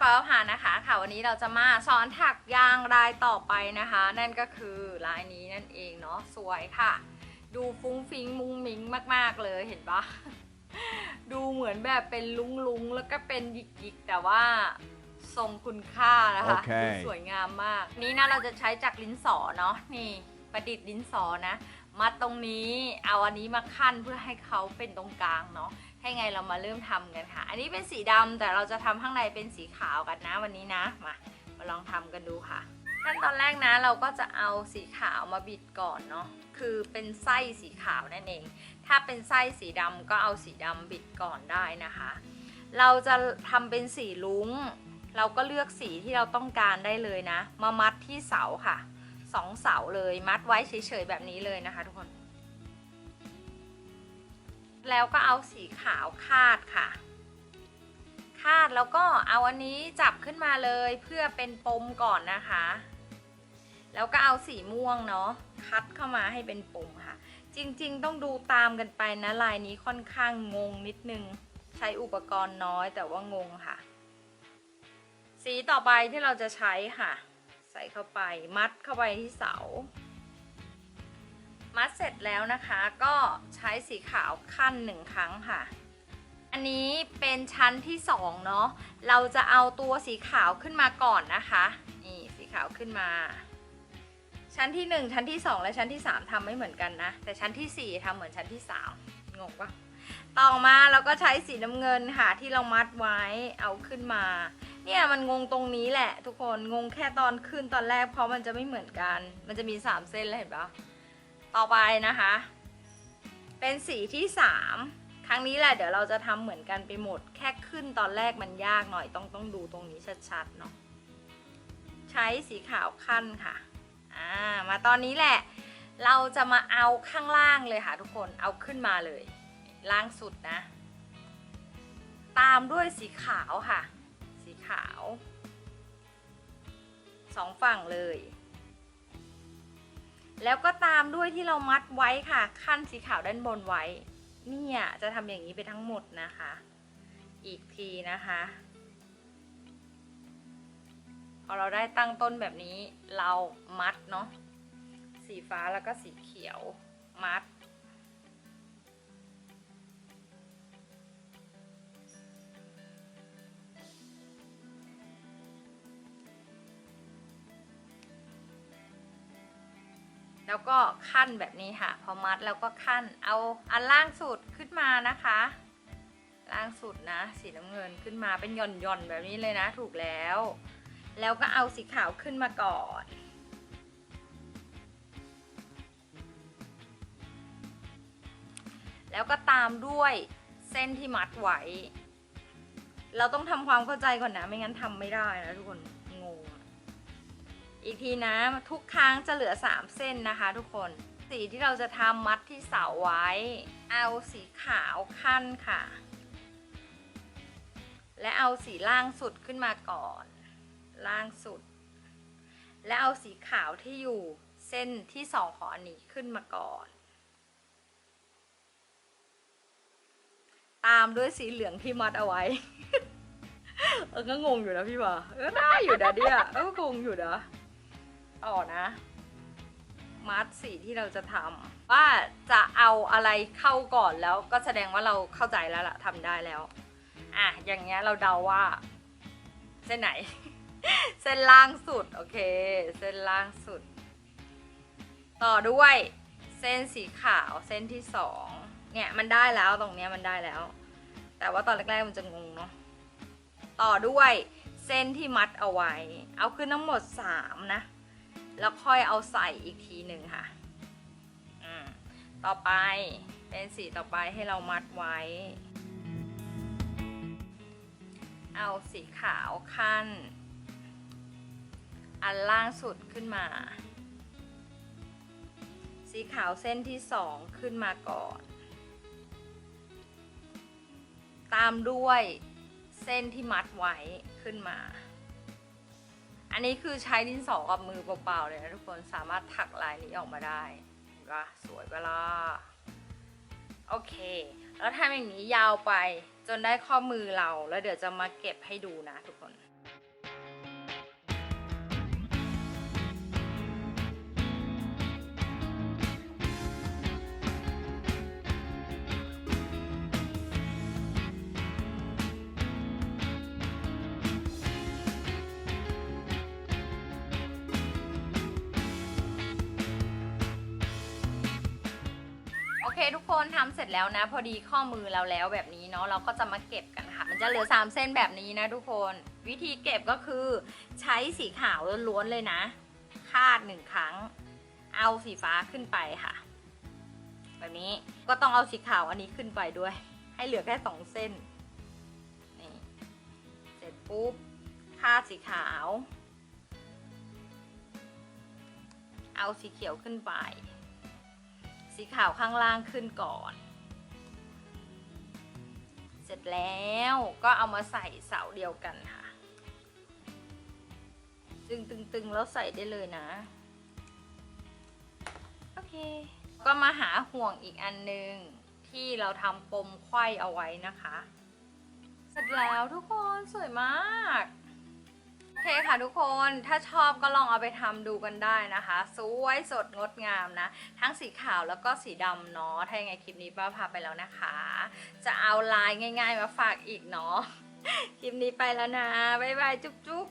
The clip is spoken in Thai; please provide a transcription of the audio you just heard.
ปาพานะคะค่ะวันนี้เราจะมาสอนถักยางลายต่อไปนะคะ นั่นก็คือลายนี้นั่นเองเนาะสวยค่ะ ดูฟุ้งฟิ้งมุ้งมิ้งมาก ๆเลยเห็นปะดูเหมือนแบบเป็นลุงลุงๆแล้วก็เป็นหยิกหยิกๆแต่ว่าทรงคุณค่านะคะโอเคดูสวยงามมาก นี้นะเราจะใช้จากลิ้นสอเนาะนี่ประดิษฐ์ลิ้นสอนะ มัดตรงนี้เอาอันนี้มาขั้นเพื่อให้เขาเป็นตรงกลางเนาะ ให้ไงเรามาเริ่มทำกันค่ะ อันนี้เป็นสีดำแต่เราจะทำข้างในเป็นสีขาวกันนะวันนี้นะ มามาลองทำกันดูค่ะ ขั้นตอนแรกนะเราก็จะเอาสีขาวมาบิดก่อนเนาะ คือเป็นไส้สีขาวนั่นเอง ถ้าเป็นไส้สีดำก็เอาสีดำบิดก่อนได้นะคะ เราจะทำเป็นสีลุ้ง เราก็เลือกสีที่เราต้องการได้เลยนะ มามัดที่เสาค่ะสองเสาเลย มัดไว้เฉยๆแบบนี้เลยนะคะ ทุกคน แล้วก็เอาสีขาวคาดค่ะ คาดแล้วก็เอาอันนี้จับขึ้นมาเลยเพื่อเป็นปมก่อนนะคะ แล้วก็เอาสีม่วงเนาะคัดเข้ามาให้เป็นปมค่ะ จริงๆ ต้องดูตามกันไปนะลายนี้ค่อนข้างงงนิดนึง ใช้อุปกรณ์น้อยแต่ว่างงค่ะ สีต่อไปที่เราจะใช้ค่ะ ใส่เข้าไปมัดเข้าไปที่เสา มัดเสร็จแล้วนะคะก็ใช้สีขาวขั้นหนึ่งครั้งค่ะ อันนี้เป็นชั้นที่สองเนาะเราจะเอาตัวสีขาวขึ้นมาก่อนนะคะนี่สีขาวขึ้นมา ชั้นที่หนึ่งชั้นที่สองและชั้นที่สามทำไม่เหมือนกันนะ แต่ชั้นที่สี่ทำเหมือนชั้นที่สามงงปะต่อมาเราก็ใช้สีน้ำเงินค่ะที่เรามัดไว้เอาขึ้นมา เนี่ยมันงงตรงนี้แหละ ทุกคนงงแค่ตอนขึ้นตอนแรกเพราะมันจะไม่เหมือนกัน มันจะมีสามเส้นเลยเห็นปะ ต่อไปนะคะ เป็นสีที่สามครั้งนี้แหละเดี๋ยวเราจะทำเหมือนกันไปหมด แค่ขึ้นตอนแรกมันยากหน่อยต้องต้องดูตรงนี้ชัดๆเนาะใช้สีขาวขั้นค่ะอ่ามาตอนนี้แหละ เราจะมาเอาข้างล่างเลยค่ะทุกคนเอาขึ้นมาเลย ล่างสุดนะ ตามด้วยสีขาวค่ะ สีขาวสองฝั่งเลย แล้วก็ตามด้วยที่เรามัดไว้ค่ะ ขั้นสีขาวด้านบนไว้ เนี่ยจะทำอย่างนี้ไปทั้งหมดนะคะ อีกทีนะคะพอเราได้ตั้งต้นแบบนี้เรามัดเนาะสีฟ้าแล้วก็สีเขียวมัด แล้วก็ขั้นแบบนี้ค่ะ พอมัดแล้วก็ขั้นเอาอันล่างสุดขึ้นมานะคะ ล่างสุดนะ สีน้ำเงินขึ้นมาเป็นหย่อนหย่อนๆแบบนี้เลยนะ ถูกแล้ว แล้วก็เอาสีขาวขึ้นมาก่อนแล้วก็ตามด้วยเส้นที่มัดไว้ เราต้องทำความเข้าใจก่อนนะ ไม่งั้นทำไม่ได้นะทุกคน งง อีกทีนะทุกครั้งจะเหลือ 3 เส้นนะคะ ทุกคนสีที่เราจะทำมัดที่เสาไว้ เอาสีขาวขั้นค่ะ และเอาสีล่างสุดขึ้นมาก่อน ล่างสุด และเอาสีขาวที่อยู่เส้นที่สองของอันนี้ขึ้นมาก่อน ตามด้วยสีเหลืองที่มัดเอาไว้ เออก็งงอยู่นะพี่ว่าเออได้อยู่นะเนี่ยเออก็งงอยู่นะ ต่อนะมัดสีที่เราจะทำว่าจะเอาอะไรเข้าก่อนแล้วก็แสดงว่าเราเข้าใจแล้วล่ะทำได้แล้ว อะ อย่างเงี้ยเราเดาว่า เส้นไหน เส้นล่างสุด โอเค เส้นล่างสุด ต่อด้วยเส้นสีขาวเส้นที่สองเนี่ยมันได้แล้วตรงเนี้ยมันได้แล้ว แต่ว่าตอนแรกๆมันจะงงเนาะต่อด้วยเส้นที่มัดเอาไว้ เอาขึ้นทั้งหมดสามนะ แล้วค่อยเอาใส่อีกทีหนึ่งค่ะต่อไปเป็นสีต่อไปให้เรามัดไว้ เอาสีขาวขั้น อันล่างสุดขึ้นมา สีขาวเส้นที่สองขึ้นมาก่อน ตามด้วยเส้นที่มัดไว้ขึ้นมา อันนี้คือใช้ดินสอกับมือเปล่าๆเลยนะทุกคนสามารถถักลายนี้ออกมาได้ก็สวยเวลาโอเค แล้วทำอย่างนี้ยาวไปจนได้ข้อมือเราแล้วเดี๋ยวจะมาเก็บให้ดูนะทุกคน อเคทุกคนทำเสร็จแล้วนะ พอดีข้อมือเราแล้วแบบนี้เนาะเราก็จะมาเก็บกันค่ะ มันจะเหลือ 3 เส้นแบบนี้นะทุกคนวิธีเก็บก็คือใช้สีขาวล้วนๆเลยนะ คาดหนึ่งครั้ง เอาสีฟ้าขึ้นไปค่ะ แบบนี้ก็ต้องเอาสีขาวอันนี้ขึ้นไปด้วย ให้เหลือแค่สองเส้นนี่เสร็จปุ๊บคาดสีขาว เอาสีเขียวขึ้นไป สีขาวข้างล่างขึ้นก่อน เสร็จแล้วก็เอามาใส่เสาเดียวกันค่ะ ตึงตึงตึงแล้วใส่ได้เลยนะ โอเค ก็มาหาห่วงอีกอันหนึ่งที่เราทำปมไขว้เอาไว้นะคะ เสร็จแล้วทุกคนสวยมาก เคค่ะทุกคนถ้าชอบก็ลองเอาไปทำดูกันได้นะคะ สวยสดงดงามนะ ทั้งสีขาวแล้วก็สีดำเนาะถ้ายังไงคลิปนี้ป้าพาไปแล้วนะคะ จะเอาลายง่าย ๆ มาฝากอีกเนาะคลิปนี้ไปแล้วนะ บ๊ายบายจุ๊บจุ๊บ